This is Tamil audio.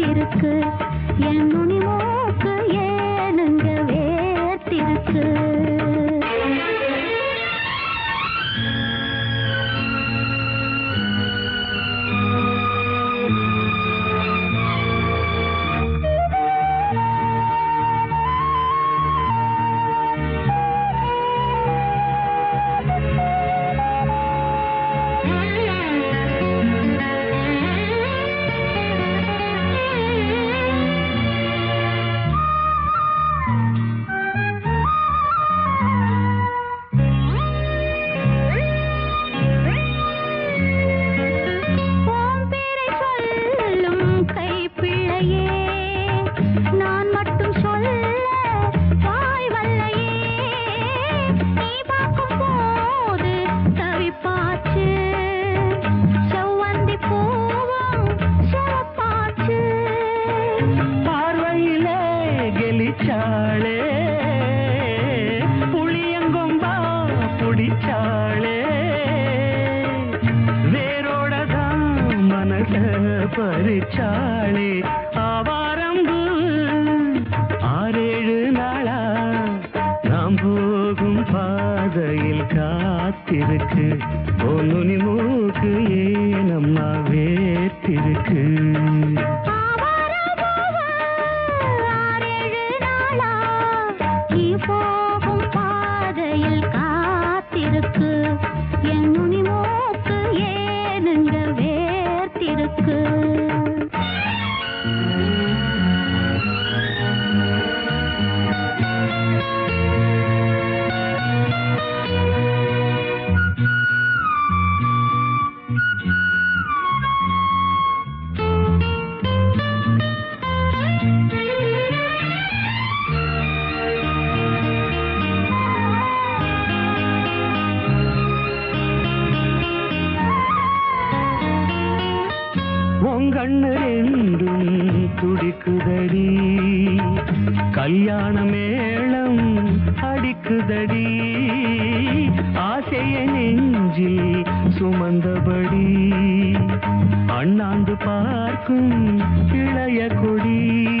வேர்த்திருக்கு. என் நுனி மூக்கு ஏனுங்க வேர்த்திருக்கு? பறிச்சாளே ஆவாரம்பு. ஆறேழு நாளா நாம் போகும் பாதையில் காத்திருக்கு. ஒன்னு மூக்கு ஏனம்மா வேத்திருக்கு good. உங்கண்ணு ரெண்டும் துடிக்குதடி. கல்யாண மேளம் அடிக்குதடி. ஆசைய நெஞ்சில் சுமந்தபடி. அண்ணாந்து பார்க்கும் இளைய கொடி.